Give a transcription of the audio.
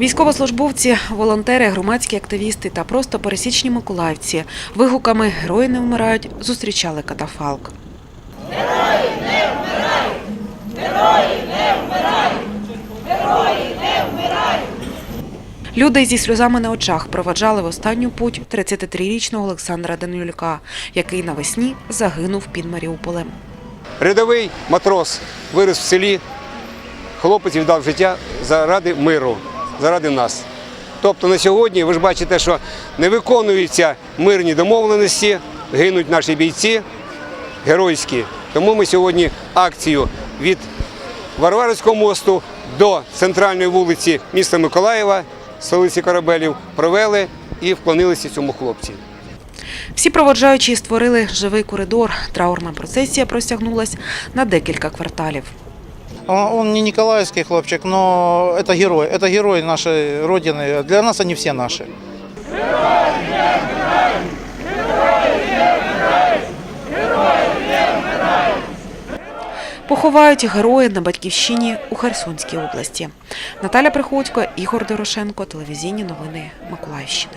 Військовослужбовці, волонтери, громадські активісти та просто пересічні миколаївці вигуками Герої не вмирають зустрічали катафалк. Герої не вмирають! Герої не вмирають! Герої не вмирають! Люди зі сльозами на очах проваджали в останню путь 33-річного Олександра Данилюка, який навесні загинув під Маріуполем. Рядовий матрос вирос в селі, хлопець віддав життя заради миру, заради нас. Тобто на сьогодні ви ж бачите, що не виконуються мирні домовленості, гинуть наші бійці геройські. Тому ми сьогодні акцію від Варварського мосту до центральної вулиці міста Миколаєва, столиці корабелів, провели і вклонилися цьому хлопці. Всі проводжаючі створили живий коридор. Траурна процесія простягнулась на декілька кварталів. Он он не николаевский хлопчик, но это герой. Это герой нашей Родины. Для нас они все наши. Поховають герої на батьківщині у Херсонській області. Наталя Приходько, Ігор Дорошенко, телевізійні новини Миколаївщини.